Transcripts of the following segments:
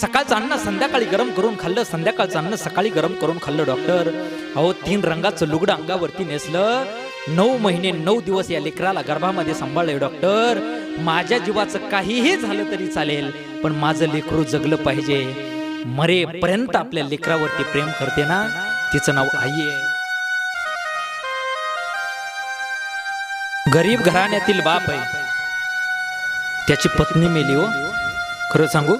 सकाळचं अन्न संध्याकाळी गरम करून खाल्लं संध्याकाळचं अन्न सकाळी गरम करून खाल्लं डॉक्टर. अहो तीन रंगाचं लुगडं अंगावरती नेसलं. नऊ महिने नऊ दिवस या लेकराला गर्भामध्ये सांभाळलंय डॉक्टर. माझ्या जीवाचं काहीही झालं तरी चालेल पण माझं लेकरू जगलं पाहिजे. मरेपर्यंत आपल्या लेकरावरती प्रेम करते ना तिचं नाव आई आहे. गरीब घराण्यातील बाप आहे. त्याची पत्नी मेली हो. खरं सांगू?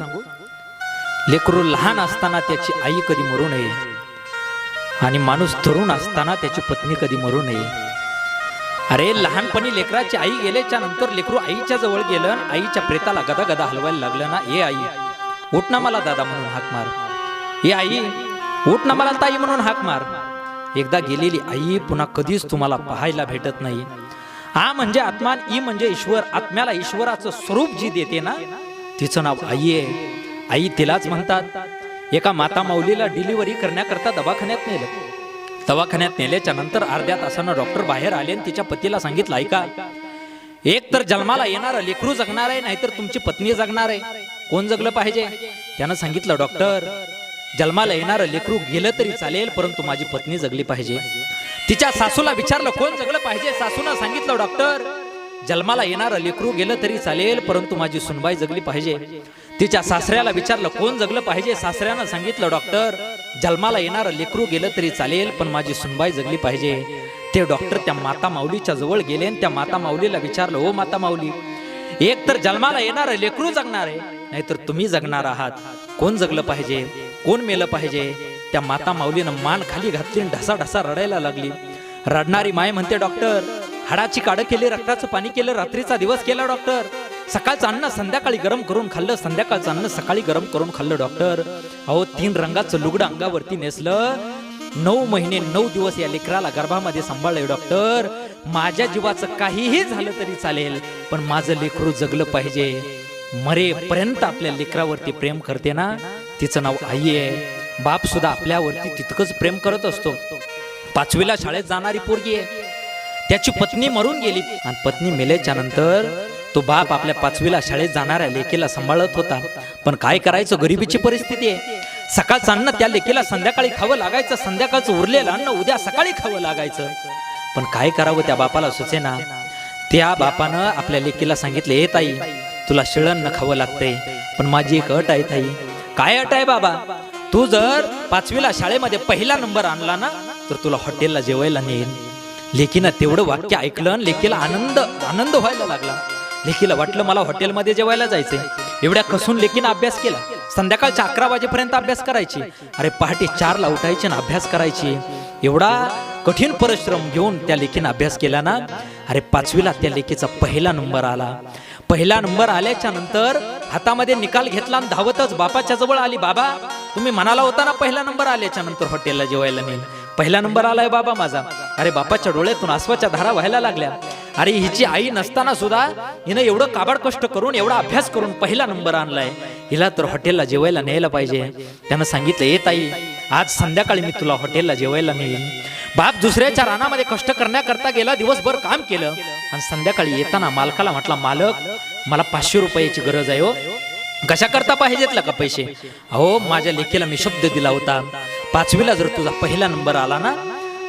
लेकरू लहान असताना त्याची आई कधी मरू नये आणि माणूस तरुण असताना त्याची पत्नी कधी मरू नये. अरे लहानपणी लेकराची आई गेल्याच्यानंतर लेकरू आईच्या जवळ गेलं आणि आईच्या प्रेताला गदा गदा हलवायला लागलं ना ए आई उठ ना मला दादा म्हणून हाक मार. ए आई उठ ना मला ताई म्हणून हाक मार. एकदा गेलेली आई पुन्हा कधीच तुम्हाला पाहायला भेटत नाही. आ म्हणजे आत्मान ई म्हणजे ईश्वर. आत्म्याला ईश्वराचं स्वरूप जी देते ना तिचं नाव आई आहे. आई तिलाच म्हणतात एका माता माऊलीला डिलिव्हरी करण्याकरता दवाखान्यात नेलं. दवाखान्यात नेल्याच्या नंतर अर्ध्या तासानं डॉक्टर बाहेर आले आणि तिच्या पतीला सांगितलं ऐका एक तर जन्माला येणार लेकरू जगणार आहे नाहीतर तुमची पत्नी जगणार आहे. कोण जगलं पाहिजे? त्यानं सांगितलं डॉक्टर जन्माला येणारं लेकरू गेलं तरी चालेल परंतु माझी पत्नी जगली पाहिजे. तिच्या सासूला विचारलं कोण जगलं पाहिजे? सासूनं सांगितलं डॉक्टर जन्माला येणारं लेकरू गेलं तरी चालेल परंतु माझी सुनबाई जगली पाहिजे. तिच्या सासऱ्याला विचारलं कोण जगलं पाहिजे? सासऱ्यानं सांगितलं डॉक्टर जन्माला येणारं लेकरू गेलं तरी चालेल पण माझी सुनबाई जगली पाहिजे. ते डॉक्टर त्या माता माऊलीच्या जवळ गेले आणि त्या माता माऊलीला विचारलं ओ माता माऊली एक तर जन्माला येणारं लेकरू जगणार आहे नाहीतर तुम्ही जगणार आहात. कोण जगलं पाहिजे? कोण मेलं पाहिजे? त्या माता माऊलीनं मान खाली घातली आणि ढसा ढसा रडायला लागली. रडणारी माय म्हणते डॉक्टर हाडाची काढं केली रक्ताचं पाणी केलं रात्रीचा दिवस केला डॉक्टर. सकाळचं अन्न संध्याकाळी गरम करून खाल्लं संध्याकाळचं अन्न सकाळी गरम करून खाल्लं डॉक्टर अहो तीन रंगाचं लुगडं अंगावरती नेसलं. नऊ महिने नऊ दिवस या लेकराला गर्भामध्ये सांभाळलंय डॉक्टर माझ्या जीवाचं काहीही झालं तरी चालेल पण माझं लेकरू जगलं पाहिजे. मरेपर्यंत आपल्या लेकरावरती प्रेम करते ना? तिचं नाव आई आहे. बाप सुद्धा आपल्यावरती तितकंच प्रेम करत असतो. पाचवीला शाळेत जाणारी पोरगी आहे. त्याची पत्नी मरून गेली. आणि पत्नी मेल्याच्या नंतर तो बाप आपल्या पाचवीला शाळेत जाणाऱ्या लेकीला सांभाळत होता. पण काय करायचं? गरिबीची परिस्थिती आहे. सकाळचं अन्न त्या लेकीला संध्याकाळी खावं लागायचं. संध्याकाळचं उरलेलं अन्न उद्या सकाळी खावं लागायचं. पण काय करावं त्या बापाला सुचेना. त्या बापानं आपल्या लेकीला सांगितले हे ताई तुला शिळण खावं लागतंय पण माझी एक अट आहे ताई. काय अट आहे बाबा? तू जर पाचवीला शाळेमध्ये पहिला नंबर आणला ना तर तुला हॉटेलला जेवायला नेईन. लेकीनं तेवढं वाक्य ऐकलं आणि लेकीला आनंद आनंद व्हायला लागला. लेकीला वाटलं मला हॉटेलमध्ये जेवायला जायचंय. एवढ्या कसून लेकीनं अभ्यास केला. संध्याकाळच्या अकरा वाजेपर्यंत अभ्यास करायची. अरे पहाटे चारला उठायची ना अभ्यास करायची. एवढा कठीण परिश्रम घेऊन त्या लेखीनं अभ्यास केला ना अरे पाचवीला त्या लेखीचा पहिला नंबर आला. पहिला नंबर आल्याच्यानंतर हातामध्ये निकाल घेतला आणि धावतच बापाच्या जवळ आली बाबा तुम्ही म्हणाला होता ना पहिला नंबर आल्याच्यानंतर हॉटेलला जेवायला नेईल. पहिला नंबर आलाय बाबा माझा. अरे बापाच्या डोळ्यातून आसवाच्या धारा व्हायला लागल्या. अरे हिची आई नसताना सुद्धा हिनं एवढं काबाड कष्ट करून एवढा अभ्यास करून पहिला नंबर आणलाय. हिला तर हॉटेलला जेवायला न्यायला पाहिजे. त्यानं सांगितलं ये ताई आज संध्याकाळी मी तुला हॉटेलला जेवायला नेईन. बाप दुसऱ्याच्या रानामध्ये कष्ट करण्याकरता गेला दिवसभर काम केलं. आणि संध्याकाळी येताना मालकाला म्हटला मालक मला पाचशे रुपयाची गरज आहे हो. कशा करता पाहिजेत का पैसे? अहो माझ्या लेखीला मी शब्द दिला होता. पाचवीला जर तुझा पहिला नंबर आला ना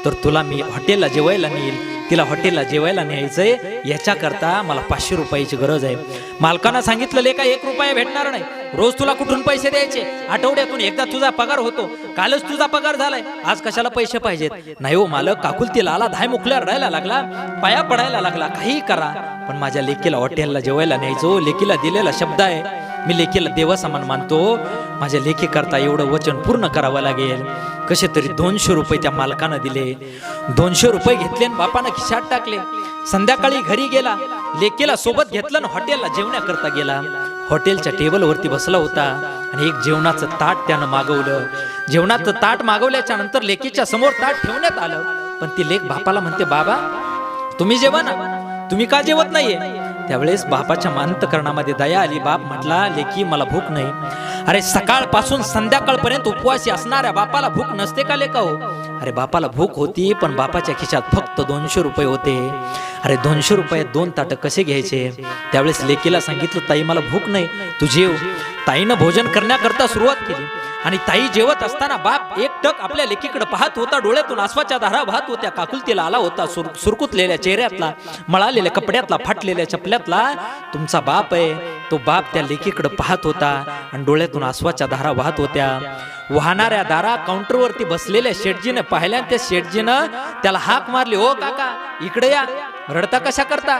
तर तुला मी हॉटेलला जेवायला नेईल तिला हॉटेलला जेवायला न्यायचंय. याच्याकरता मला पाचशे रुपयाची गरज आहे. मालकानं सांगितलं का एक रुपया भेटणार नाही. रोज तुला कुठून पैसे द्यायचे? आठवड्यातून एकदा तुझा पगार होतो. कालच तुझा पगार झालाय. आज कशाला पैसे पाहिजेत? नाही हो मालक काकुलतीला आला धाय मुखल्या रडायला लागला पाया पडायला लागला. काही करा पण माझ्या लेकीला हॉटेलला जेवायला न्यायचो हो. लेकीला दिलेला शब्द आहे. मी लेकीला देवासमान मानतो. माझ्या लेखी करता एवढं वचन पूर्ण करावं लागेल. कसे तरी दोनशे रुपये त्या मालकानं दिले. दोनशे रुपये घेतले आणि बापानं खिशात टाकले. संध्याकाळी घरी गेला. लेखीला सोबत घेतलं आणि हॉटेलला जेवण्याकरता गेला. हॉटेलच्या टेबलवरती बसला होता आणि एक जेवणाचं ताट त्यानं मागवलं. जेवणाचं ताट मागवल्याच्या नंतर लेकीच्या समोर ताट ठेवण्यात आलं. पण ती लेख बापाला म्हणते बाबा तुम्ही जेवा ना. तुम्ही का जेवत नाहीये? त्यावेळेस बापाच्या अंतकरणामध्ये दया आली. बाप म्हटला लेकी मला भूक नाही. अरे सकाळपासून संध्याकाळपर्यंत उपवासी असणाऱ्या बापाला भूक नसते का लेका हो? अरे बापाला भूक होती पण बापाच्या खिशात फक्त दोनशे रुपये होते. अरे दोनशे रुपयात दोन ताटं कसे घ्यायचे? त्यावेळेस लेकीला सांगितलं ताई मला भूक नाही. तू जेव. ताईनं भोजन करण्याकरता सुरुवात केली आणि ताई जेवत असताना बाप एक टक आपल्या लेकीकडे पाहत होता डोळ्यातून आसवाच्या धारा वाहत होत्या. काकुलतीला आला होता सुर सुरकुतलेल्या चेहऱ्यातला मळालेल्या कपड्यातला फाटलेल्या चपल्यातला. तुमचा बाप आहे. तो बाप त्या लेकीकडे पाहत होता आणि डोळ्यातून आसवाच्या धारा वाहत होत्या. वाहणाऱ्या दारा काउंटरवरती बसलेल्या शेटजीने पाहिल्या आणि त्या शेटजीनं त्याला हाक मारली हो काका इकडे या. रडता कशा करता?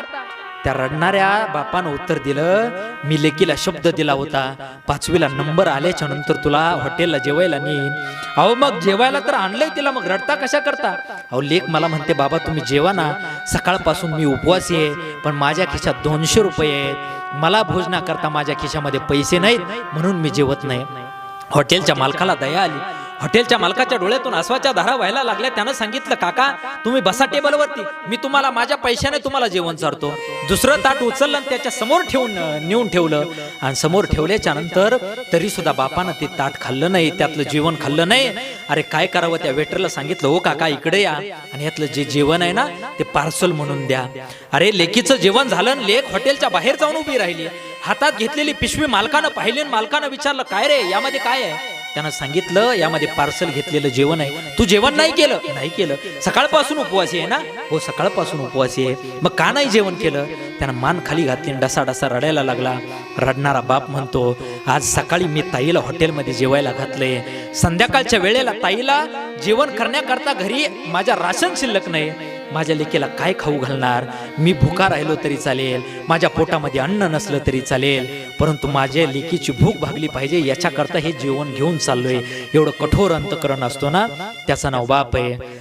त्या रडणाऱ्या बापानं उत्तर दिलं मी लेकीला शब्द दिला होता. पाचवीला नंबर आल्याच्यानंतर तुला हॉटेलला जेवायला नेईन. अहो मग जेवायला तर आणलंय तिला. मग रडता कशा करता? अहो लेख मला म्हणते बाबा तुम्ही जेवा ना. सकाळपासून मी उपवासी आहे पण माझ्या खिशात दोनशे रुपये आहेत. मला भोजनाकरता माझ्या खिशामध्ये पैसे नाहीत म्हणून मी जेवत नाही. हॉटेलच्या मालकाला दया आली. हॉटेलच्या मालकाच्या डोळ्यातून आसवाच्या धारा व्हायला लागल्या. त्यानं सांगितलं काका तुम्ही बसा टेबलवरती. मी तुम्हाला माझ्या पैशाने तुम्हाला जेवण चारतो. दुसरं ताट उचललं आणि त्याच्यासमोर ठेवून नेऊन ठेवलं. आणि समोर ठेवल्याच्या नंतर तरी सुद्धा बापानं ते ताट खाल्लं नाही त्यातलं जेवण खाल्लं नाही. अरे काय करावं? त्या वेटरला सांगितलं हो काका इकडे या. आणि यातलं जे जेवण आहे ना ते पार्सल म्हणून द्या. अरे लेकीचं जेवण झालं लेख लेक हॉटेलच्या बाहेर जाऊन उभी राहिली. हातात घेतलेली पिशवी मालकानं पाहिली मालकानं विचारलं काय रे यामध्ये काय आहे? त्यानं सांगितलं यामध्ये पार्सल घेतलेलं जेवण आहे. तू जेवण नाही केलं? नाही केलं. सकाळपासून उपवासी आहे ना? हो सकाळपासून उपवासी आहे. मग का नाही जेवण केलं? त्यानं मान खाली घातली डसा डसा रडायला लागला. रडणारा बाप म्हणतो आज सकाळी मी ताईला हॉटेलमध्ये जेवायला घातले संध्याकाळच्या वेळेला ताईला जेवण करण्याकरता घरी माझ्या राशन शिल्लक नाही. माझ्या लेकीला काय खाऊ घालणार? मी भुका राहिलो तरी चालेल माझ्या पोटामध्ये अन्न नसलं तरी चालेल परंतु माझ्या लेकीची भूक भागली पाहिजे याच्याकरता हे जेवण घेऊन चाललोय. एवढं कठोर अंतकरण असतो ना? त्याचं नाव बाप आहे.